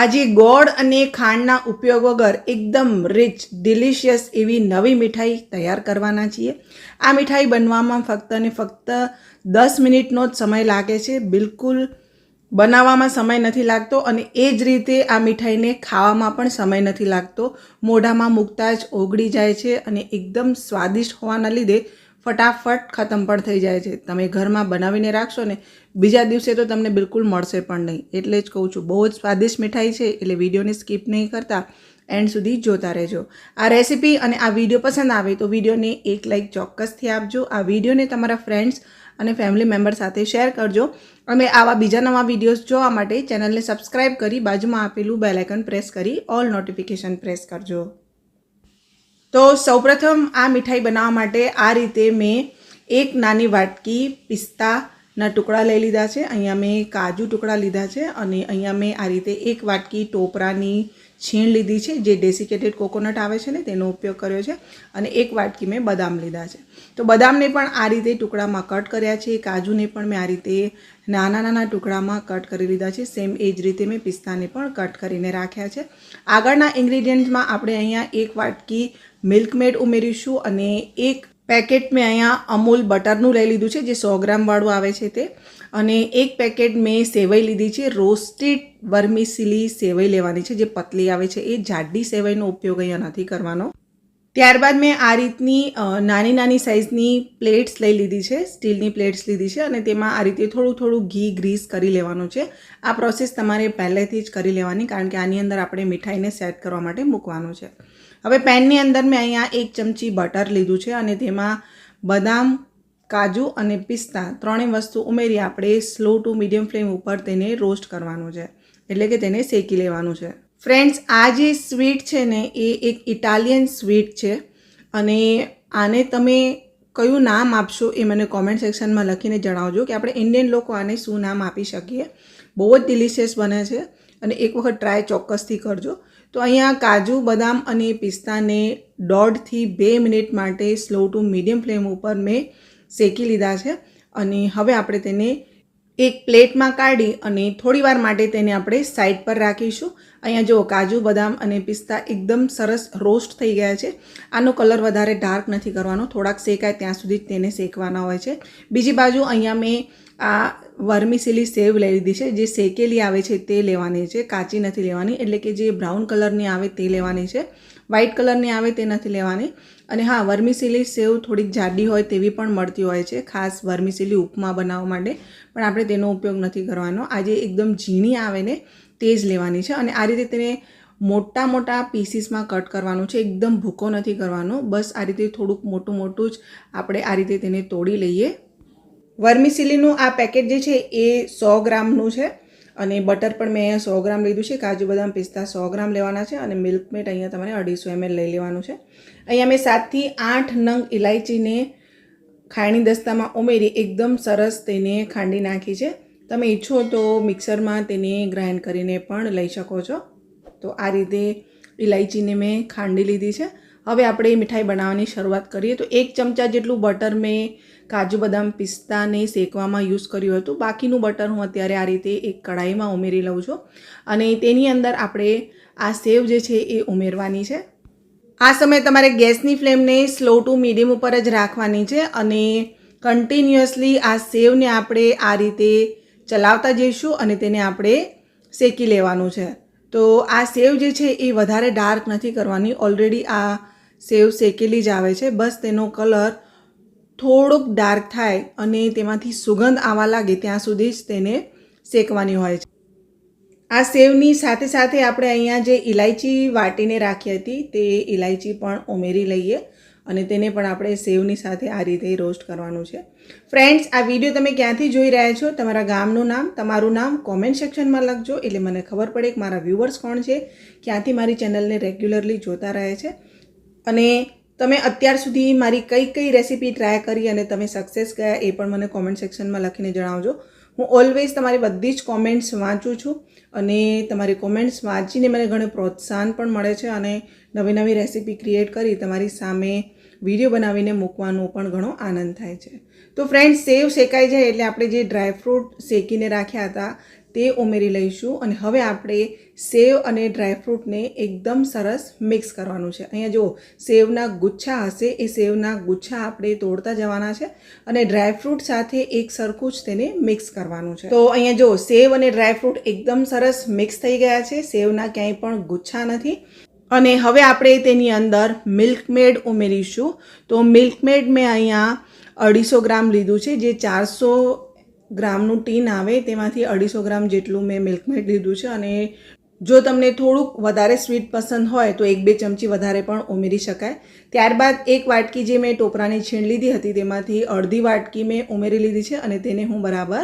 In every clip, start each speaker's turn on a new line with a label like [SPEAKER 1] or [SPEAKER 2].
[SPEAKER 1] આજે ગોળ અને ખાંડના ઉપયોગ વગર એકદમ રિચ ડિલિશિયસ એવી નવી મીઠાઈ તૈયાર કરવાના છીએ. આ મીઠાઈ બનવામાં ફક્ત ને ફક્ત દસ મિનિટનો જ સમય લાગે છે. બિલકુલ બનાવવામાં સમય નથી લાગતો અને એ જ રીતે આ મીઠાઈને ખાવામાં પણ સમય નથી લાગતો. મોઢામાં મૂકતા જ ઓગળી જાય છે અને એકદમ સ્વાદિષ્ટ હોવાના લીધે ફટાફટ ખતમ પણ થઈ જાય છે. તમે ઘરમાં બનાવીને રાખશો ને, બીજા દિવસે તો તમને બિલકુલ મળશે પણ નહીં. એટલે જ કહું છું, બહુ જ સ્વાદિષ્ટ મીઠાઈ છે, એટલે વિડીયોને સ્કીપ નહીં કરતા. એન્ડ સુધી જોતા રહેજો. આ રેસીપી અને આ વીડિયો પસંદ આવે તો વિડીયોને એક લાઇક ચોક્કસથી આપજો. આ વિડીયોને તમારા ફ્રેન્ડ્સ અને ફેમિલી મેમ્બર સાથે શેર કરજો. અને આવા બીજા નવા વિડીયોઝ જોવા માટે ચેનલને સબસ્ક્રાઇબ કરી બાજુમાં આપેલું બેલાઇકન પ્રેસ કરી ઓલ નોટિફિકેશન પ્રેસ કરજો. તો સૌપ્રથમ આ મીઠાઈ બનાવવા માટે આ રીતે મેં એક નાની વાટકી પિસ્તાના ટુકડા લઈ લીધા છે. અહીંયા મેં કાજુ ટુકડા લીધા છે અને અહીંયા મેં આ રીતે એક વાટકી ટોપરાની છીણ લીધી છે, જે ડેસિકેટેડ કોકોનટ આવે છે ને, તેનો ઉપયોગ કર્યો છે અને એક વાટકી મેં બદામ લીધા છે. તો બદામને પણ આ રીતે ટુકડામાં કટ કર્યા છે. કાજુને પણ મેં આ રીતે નાના નાના ટુકડામાં કટ કરી લીધા છે. સેમ એ જ રીતે મેં પિસ્તાને પણ કટ કરીને રાખ્યા છે. આગળના ઇન્ગ્રીડિયન્ટમાં આપણે અહીંયા એક વાટકી મિલ્કમેડ ઉમેરીશું અને એક પેકેટ મેં અહીંયા અમૂલ બટરનું લઈ લીધું છે, જે સો ગ્રામવાળું આવે છે તે. અને એક પેકેટ મેં સેવઈ લીધી છે, રોસ્ટેડ વર્મિસિલી સેવઈ લેવાની છે, જે પતલી આવે છે. એ જાડી સેવઈનો ઉપયોગ અહીંયા નથી કરવાનો. ત્યારબાદ મેં આ રીતની નાની નાની સાઇઝની પ્લેટ્સ લઈ લીધી છે, સ્ટીલની પ્લેટ્સ લીધી છે, અને તેમાં આ રીતે થોડું થોડું ઘી ગ્રીસ કરી લેવાનું છે. આ પ્રોસેસ તમારે પહેલેથી જ કરી લેવાની, કારણ કે આની અંદર આપણે મીઠાઈને સેટ કરવા માટે મૂકવાનું છે. હવે પેનની અંદર મેં અહીંયા એક ચમચી બટર લીધું છે અને તેમાં બદામ, કાજુ અને પિસ્તા ત્રણેય વસ્તુ ઉમેરી આપણે સ્લો ટુ મીડિયમ ફ્લેમ ઉપર તેને રોસ્ટ કરવાનું છે. એટલે કે તેને શેકી લેવાનું છે. ફ્રેન્ડ્સ આ જે સ્વીટ છે ને, એ એક ઇટાલિયન સ્વીટ છે અને આને તમે કયું નામ આપશો એ મને કોમેન્ટ સેક્શનમાં લખીને જણાવજો કે આપણે ઇન્ડિયન લોકો આને શું નામ આપી શકીએ. બહુ જ ડિલિશિયસ બને છે. અને એક વખત ટ્રાય ચોક્કસથી કરજો. તો અહીંયા કાજુ, બદામ અને પિસ્તાને દોઢથી બે મિનિટ માટે સ્લો ટુ મીડિયમ ફ્લેમ ઉપર મેં શેકી લીધા છે. અને હવે આપણે તેને એક પ્લેટમાં કાઢી અને થોડી વાર માટે તેને આપણે સાઈડ પર રાખીશું. અહીંયા જો કાજુ, બદામ અને પિસ્તા એકદમ સરસ રોસ્ટ થઈ ગયા છે. આનો કલર વધારે ડાર્ક નથી કરવાનો. થોડાક શેકાય ત્યાં સુધી તેને શેકવાના હોય છે. બીજી બાજુ અહીંયા મેં આ વર્મિસિલી સેવ લઈ લીધી છે. જે શેકેલી આવે છે તે લેવાની છે. કાચી નથી લેવાની. એટલે કે જે બ્રાઉન કલરની આવે તે લેવાની છે. વ્હાઇટ કલરની આવે તે નથી લેવાની. અને હા, વર્મિસિલી સેવ થોડીક જાડી હોય તેવી પણ મળતી હોય છે. ખાસ વર્મિસિલી ઉપમા બનાવવા માટે. પણ આપણે તેનો ઉપયોગ નથી કરવાનો. આજે એકદમ ઝીણી આવે ને તે જ લેવાની છે. અને આ રીતે તેને મોટા મોટા પીસીસમાં કટ કરવાનું છે. એકદમ ભૂકો નથી કરવાનો. બસ આ રીતે થોડુંક મોટું મોટું જ આપણે આ રીતે તેને તોડી લઈએ. વર્મિસિલીનું આ પેકેટ જે છે એ સો ગ્રામનું છે અને બટર પણ મેં અહીંયા સો ગ્રામ લીધું છે, કાજુ બદામ પિસ્તા સો ગ્રામ લેવાના છે અને મિલ્કમેટ અહીંયા તમારે અઢીસો એમએલ લઈ લેવાનું છે. અહીંયા મેં સાતથી આઠ નંગ ઇલાયચીને ખાયણી દસ્તામાં ઉમેરી એકદમ સરસ તેને ખાંડી નાખી છે. તમે ઈચ્છો તો મિક્સરમાં તેને ગ્રાઇન્ડ કરીને પણ લઈ શકો છો. તો આ રીતે ઇલાયચીને મેં ખાંડી લીધી છે. હવે આપણે મીઠાઈ બનાવવાની શરૂઆત કરીએ. તો એક ચમચા જેટલું બટર મેં કાજુ બદામ પિસ્તાને શેકવામાં યુઝ કર્યું હતું. બાકીનું બટર હું અત્યારે આ રીતે એક કઢાઈમાં ઉમેરી લઉં છું. અને તેની અંદર આપણે આ સેવ જે છે એ ઉમેરવાની છે. આ સમયે તમારે ગેસની ફ્લેમને સ્લો ટુ મીડિયમ ઉપર જ રાખવાની છે અને કન્ટિન્યુઅસલી આ સેવને આપણે આ રીતે ચલાવતા જઈશું અને તેને આપણે શેકી લેવાનું છે. તો આ સેવ જે છે એ વધારે ડાર્ક નથી કરવાની. ઓલરેડી આ સેવ શેકેલી જ આવે છે. બસ તેનો કલર થોડોક ડાર્ક થાય અને તેમાંથી સુગંધ આવવા લાગે, ત્યાં સુધી જ તેને શેકવાની હોય છે. આ સેવની સાથે સાથે આપણે અહીંયા જે ઇલાયચી વાટીને રાખી હતી, તે ઇલાયચી પણ ઉમેરી લઈએ અને તેને પણ આપણે સેવની સાથે આ રીતે રોસ્ટ કરવાનું છે. ફ્રેન્ડ્સ, આ વીડિયો તમે ક્યાંથી જોઈ રહ્યા છો? તમારા ગામનું નામ, તમારું નામ કોમેન્ટ સેક્શનમાં લખજો, એટલે મને ખબર પડે કે મારા વ્યૂવર્સ કોણ છે, ક્યાંથી મારી ચેનલને રેગ્યુલરલી જોતા રહે છે. અને તમે અત્યાર સુધી મારી કઈ કઈ રેસીપી ટ્રાય કરી અને તમે સક્સેસ ગયા એ પણ મને કોમેન્ટ સેક્શનમાં લખીને જણાવજો. હું ઓલવેઝ તમારી બધી જ કોમેન્ટ્સ વાંચું છું અને તમારી કોમેન્ટ્સ વાંચીને મને ઘણું પ્રોત્સાહન પણ મળે છે અને નવી નવી રેસીપી ક્રિએટ કરી તમારી સામે વીડિયો બનાવીને મૂકવાનો પણ ઘણો આનંદ થાય છે. તો ફ્રેન્ડ્સ સેવ શેકાઈ જાય એટલે આપણે જે ડ્રાયફ્રૂટ શેકીને રાખ્યા હતા તે ઉમેરી લઈશું અને હવે આપણે સેવ અને ડ્રાયફ્રૂટને એકદમ સરસ મિક્સ કરવાનું છે. અહીંયા જુઓ, સેવના ગુચ્છા હશે, એ સેવના ગુચ્છા આપણે તોડતા જવાના છે અને ડ્રાયફ્રૂટ સાથે એક સરખું જ તેને મિક્સ કરવાનું છે. તો અહીંયા જુઓ, સેવ અને ડ્રાયફ્રૂટ એકદમ સરસ મિક્સ થઈ ગયા છે, સેવના ક્યાંય પણ ગુચ્છા નથી. અને હવે આપણે તેની અંદર મિલ્કમેડ ઉમેરીશું. તો મિલ્કમેડ મેં અહીંયા અઢીસો ગ્રામ લીધું છે, જે ચારસો ગ્રામનું ટીન આવે, તેમાંથી અઢીસો ગ્રામ જેટલું મેં મિલ્કમેડ લીધું છે અને જો તમને થોડુંક વધારે સ્વીટ પસંદ હોય તો એક બે ચમચી વધારે પણ ઉમેરી શકાય. ત્યારબાદ એક વાટકી જે મેં ટોપરાની છીણ લીધી હતી તેમાંથી અડધી વાટકી મેં ઉમેરી લીધી છે અને તેને હું બરાબર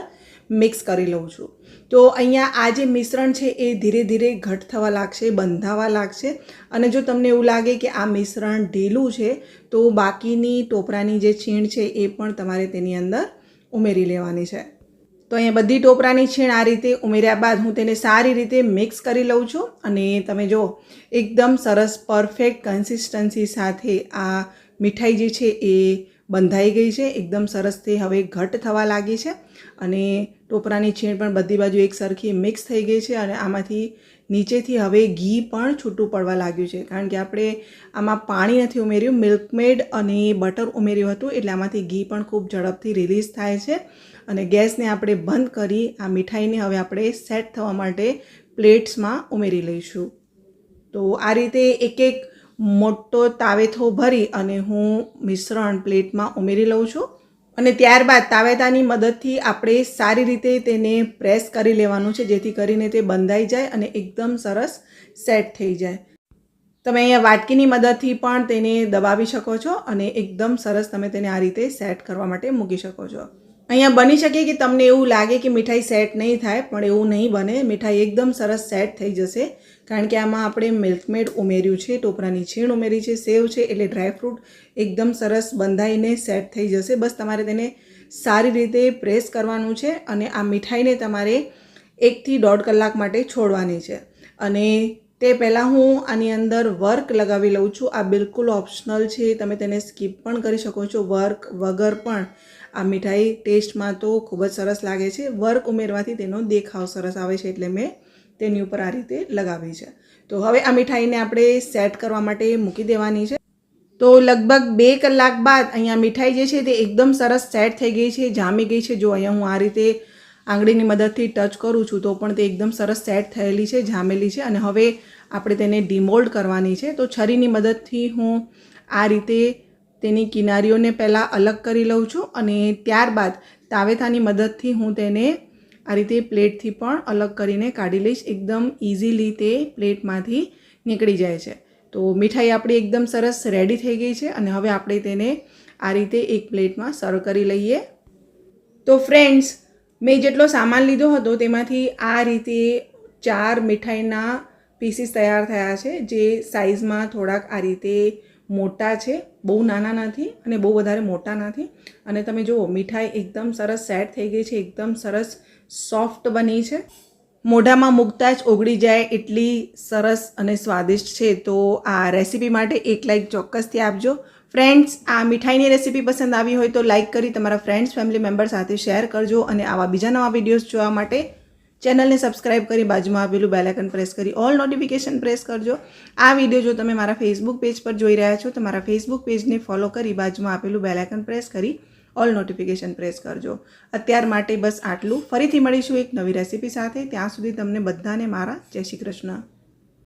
[SPEAKER 1] મિક્સ કરી લઉં છું. તો અહીંયા આ જે મિશ્રણ છે એ ધીરે ધીરે ઘટ થવા લાગશે, બંધાવા લાગશે અને જો તમને એવું લાગે કે આ મિશ્રણ ઢીલું છે તો બાકીની ટોપરાની જે છીણ છે એ પણ તમારે તેની અંદર ઉમેરી લેવાની છે. તો અહીંયા બધી ટોપરાની છીણ આ રીતે ઉમેર્યા બાદ હું તેને સારી રીતે મિક્સ કરી લઉં છું અને તમે જો એકદમ સરસ પરફેક્ટ કન્સિસ્ટન્સી સાથે આ મીઠાઈ જે છે એ બંધાઈ ગઈ છે. એકદમ સરસ તે હવે ઘટ થવા લાગી છે અને ટોપરાની છીણ પણ બધી બાજુ એક સરખી મિક્સ થઈ ગઈ છે અને આમાંથી નીચેથી હવે ઘી પણ છૂટું પડવા લાગ્યું છે. કારણ કે આપણે આમાં પાણી નથી ઉમેર્યું મિલ્કમેડ અને બટર ઉમેર્યું હતું એટલે આમાંથી ઘી પણ ખૂબ ઝડપથી રિલીઝ થાય છે. અને ગેસને આપણે બંધ કરી આ મીઠાઈને હવે આપણે સેટ થવા માટે પ્લેટ્સમાં ઉમેરી લઈશું. તો આ રીતે એક એક મોટો તાવેથો ભરી અને હું મિશ્રણ પ્લેટમાં ઉમેરી લઉં છું. અને ત્યારબાદ તાવેતાની મદદથી આપણે સારી રીતે તેને પ્રેસ કરી લેવાનું છે, જેથી કરીને તે બંધાઈ જાય અને એકદમ સરસ સેટ થઈ જાય. તમે અહીંયા વાટકીની મદદથી પણ તેને દબાવી શકો છો અને એકદમ સરસ તમે તેને આ રીતે સેટ કરવા માટે મૂકી શકો છો. અહીંયા બની શકે કે તમને એવું લાગે કે મીઠાઈ સેટ નહીં થાય, પણ એવું નહીં બને. મીઠાઈ એકદમ સરસ સેટ થઈ જશે. કારણ કે આમાં આપણે મિલ્કમેડ ઉમેર્યું છે, ટોપરાની છીણ ઉમેરી છે, સેવ છે, એટલે ડ્રાયફ્રૂટ એકદમ સરસ બંધાઈને સેટ થઈ જશે. બસ તમારે તેને સારી રીતે પ્રેસ કરવાનું છે અને આ મીઠાઈને તમારે એકથી દોઢ કલાક માટે છોડવાની છે. અને તે પહેલાં હું આની અંદર વર્ક લગાવી લઉં છું. આ બિલકુલ ઓપ્શનલ છે. તમે તેને સ્કીપ પણ કરી શકો છો. વર્ક વગર પણ આ મીઠાઈ ટેસ્ટમાં તો ખૂબ જ સરસ લાગે છે. વર્ક ઉમેરવાથી તેનો દેખાવ સરસ આવે છે એટલે મેં તેની ઉપર આ રીતે લગાવી છે. તો હવે આ મીઠાઈને આપણે સેટ કરવા માટે મૂકી દેવાની છે. તો લગભગ બે કલાક બાદ અહીંયા મીઠાઈ જે છે તે એકદમ સરસ સેટ થઈ ગઈ છે. જામી ગઈ છે. જો અહીંયા હું આ રીતે આંગળીની મદદથી ટચ કરું છું તો પણ તે એકદમ સરસ સેટ થયેલી છે, જામેલી છે અને હવે આપણે તેને ડિમોલ્ડ કરવાની છે. તો છરીની મદદથી હું આ રીતે તેની કિનારીઓને પહેલાં અલગ કરી લઉં છું અને ત્યારબાદ તાવેથાની મદદથી હું તેને આ રીતે પ્લેટથી પણ અલગ કરીને કાઢી લઈશ. એકદમ ઇઝીલી તે પ્લેટમાંથી નીકળી જાય છે. તો મીઠાઈ આપણી એકદમ સરસ રેડી થઈ ગઈ છે અને હવે આપણે તેને આ રીતે એક પ્લેટમાં સર્વ કરી લઈએ. તો ફ્રેન્ડ્સ મેં જેટલો સામાન લીધો હતો તેમાંથી આ રીતે ચાર મીઠાઈના પીસીસ તૈયાર થયા છે, જે સાઇઝમાં થોડાક આ રીતે મોટા છે. બહુ નાના નથી અને બહુ વધારે મોટા નથી. અને તમે જુઓ, મીઠાઈ એકદમ સરસ સેટ થઈ ગઈ છે, એકદમ સરસ સોફ્ટ બની છે. મોઢામાં મૂકતા જ ઓગળી જાય એટલી સરસ અને સ્વાદિષ્ટ છે. તો આ રેસીપી માટે એક લાઈક ચોક્કસથી આપજો. ફ્રેન્ડ્સ આ મીઠાઈની રેસીપી પસંદ આવી હોય તો લાઇક કરી તમારા ફ્રેન્ડ્સ ફેમિલી મેમ્બર સાથે શેર કરજો અને આવા બીજા નવા વિડીયોઝ જોવા માટે ચેનલને સબસ્ક્રાઇબ કરી બાજુમાં આપેલું બેલાઇકન પ્રેસ કરી ઓલ નોટિફિકેશન પ્રેસ કરજો. આ વીડિયો જો તમે મારા ફેસબુક પેજ પર જોઈ રહ્યા છો, તો મારા ફેસબુક પેજને ફોલો કરી બાજુમાં આપેલું બેલાઇકન પ્રેસ કરી ઓલ નોટિફિકેશન પ્રેસ કરજો. અત્યાર માટે બસ આટલું. ફરીથી મળીશું એક નવી રેસીપી સાથે. ત્યાં સુધી તમને બધાને મારા જય શ્રી કૃષ્ણ.